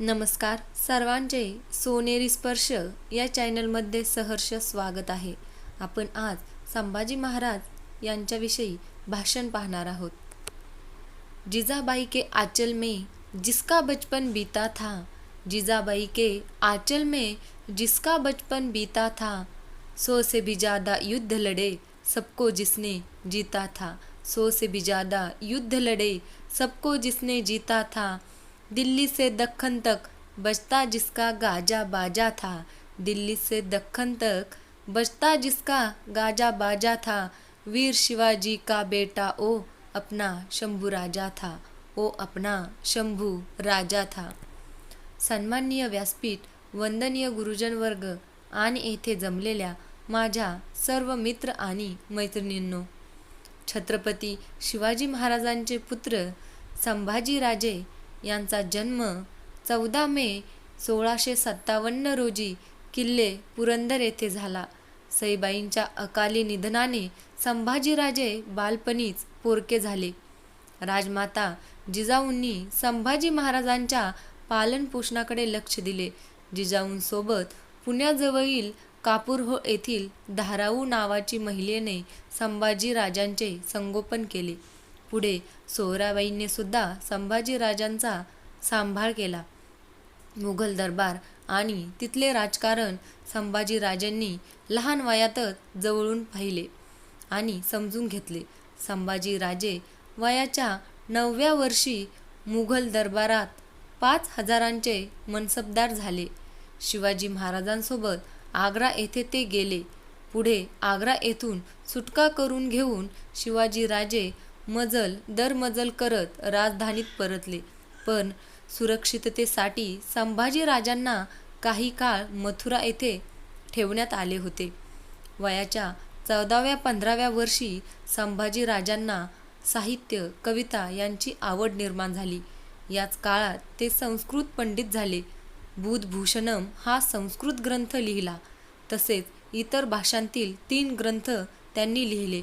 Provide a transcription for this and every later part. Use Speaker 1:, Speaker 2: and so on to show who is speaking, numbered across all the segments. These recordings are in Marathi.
Speaker 1: नमस्कार सर्वांचे सोनेरी स्पर्श या चॅनलमध्ये सहर्ष स्वागत आहे. आपण आज संभाजी महाराज यांच्याविषयी भाषण पाहणार आहोत. जिजाबाई के आचल में जिसका बचपन बीता था जिजाबाई के आचल में जिसका बचपन बीता था सौ से भी ज़्यादा युद्ध लड़े सबको जिसने जीता था सौ से भी ज़्यादा युद्ध लड़े सबको जिसने जीता था दिल्ली से दखन तक बजता जिसका गाजा बाजा था। दिल्ली से दखन तक बजता जिसका गाजा बाजा था। वीर शिवाजी का बेटा ओ अपना शंभू राजा था। ओ अपना शंभू राजा था। सन्माननीय व्यासपीठ वंदनीय गुरुजन वर्ग आणि येथे जमलेल्या माझ्या सर्व मित्र आणि मैत्रिणींनो छत्रपती शिवाजी महाराजांचे पुत्र संभाजीराजे यांचा जन्म चौदा मे सोळाशे सत्तावन्न रोजी किल्ले पुरंदर येथे झाला. सईबाईंच्या अकाली निधनाने संभाजीराजे बालपणीच पोरके झाले. राजमाता जिजाऊंनी संभाजी महाराजांच्या पालनपोषणाकडे लक्ष दिले. जिजाऊंसोबत पुण्याजवळील कापूरहो येथील धाराऊ नावाची महिलेने संभाजीराजांचे संगोपन केले. पुढे सोहराबाईंनी सुद्धा संभाजी राजांचा सांभाळ केला. मुघल दरबार आणि तिथले राजकारण संभाजीराजांनी लहान वयातच जवळून पाहिले आणि समजून घेतले. संभाजीराजे वयाच्या नवव्या वर्षी मुघल दरबारात पाच हजारांचे मनसबदार झाले. शिवाजी महाराजांसोबत आग्रा येथे ते गेले. पुढे आग्रा येथून सुटका करून घेऊन शिवाजीराजे मजल दर मजल करत राजधानीत परतले. पण सुरक्षिततेसाठी संभाजी राजांना काही काळ मथुरा येथे ठेवण्यात आले होते. वयाच्या चौदाव्या पंधराव्या वर्षी संभाजी राजांना साहित्य कविता यांची आवड निर्माण झाली. याच काळात ते संस्कृत पंडित झाले. बुधभूषणम हा संस्कृत ग्रंथ लिहिला. तसेच इतर भाषांतील तीन ग्रंथ त्यांनी लिहिले.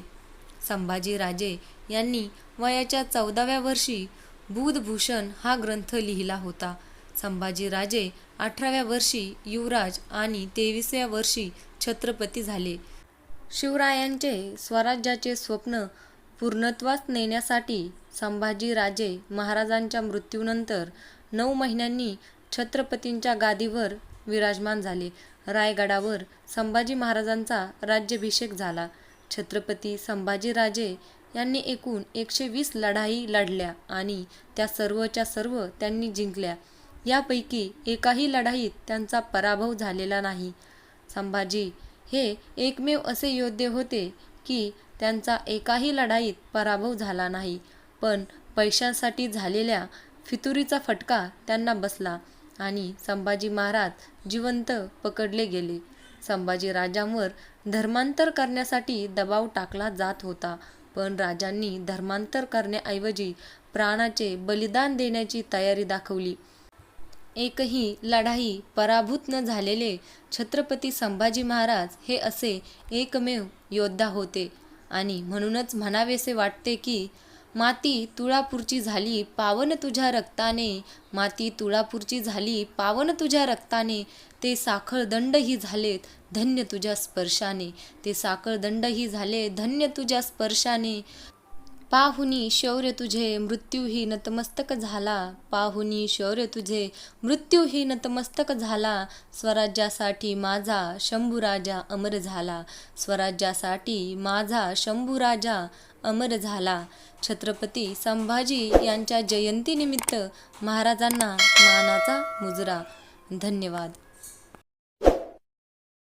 Speaker 1: संभाजीराजे यांनी वयाच्या चौदाव्या वर्षी बुधभूषण हा ग्रंथ लिहिला होता. संभाजीराजे अठराव्या वर्षी युवराज आणि तेविसाव्या वर्षी छत्रपती झाले. शिवरायांचे स्वराज्याचे स्वप्न पूर्णत्वास नेण्यासाठी संभाजीराजे महाराजांच्या मृत्यूनंतर नऊ महिन्यांनी छत्रपतींच्या गादीवर विराजमान झाले. रायगडावर संभाजी महाराजांचा राज्याभिषेक झाला. छत्रपती संभाजीराजे यांनी एकूण एकशे वीस लढाई लढल्या आणि त्या सर्वच्या सर्व त्यांनी जिंकल्या. यापैकी एकाही लढाईत त्यांचा पराभव झालेला नाही. संभाजी हे एकमेव असे योद्धे होते की त्यांचा एकाही लढाईत पराभव झाला नाही पण पैशांसाठी झालेल्या फितुरीचा फटका त्यांना बसला आणि संभाजी महाराज जिवंत पकडले गेले. संभाजी राजांवर धर्मांतर करण्यासाठी दबाव टाकला जात होता. पण राजांनी धर्मांतर करण्याऐवजी प्राणाचे बलिदान देण्याची तयारी दाखवली. एकही लढाई पराभूत न झालेले छत्रपती संभाजी महाराज हे असे एकमेव योद्धा होते. आणि म्हणूनच म्हणावेसे वाटते की माती तुळापूरची झाली पावन तुझ्या रक्ताने. माती तुळापूरची झाली पावन तुझ्या रक्ताने. ते साखळदंडही झालेत धन्य तुझ्या स्पर्शाने. ते साखळदंडही झाले धन्य तुझ्या स्पर्शाने. पाहुनी शौर्य तुझे मृत्यूही नतमस्तक झाला. पाहुनी शौर्य तुझे मृत्यूही नतमस्तक झाला. स्वराज्यासाठी माझा शंभूराजा अमर झाला. स्वराज्यासाठी माझा शंभूराजा अमर झाला. छत्रपती संभाजी यांच्या जयंतीनिमित्त महाराजांना मानाचा मुजरा. धन्यवाद.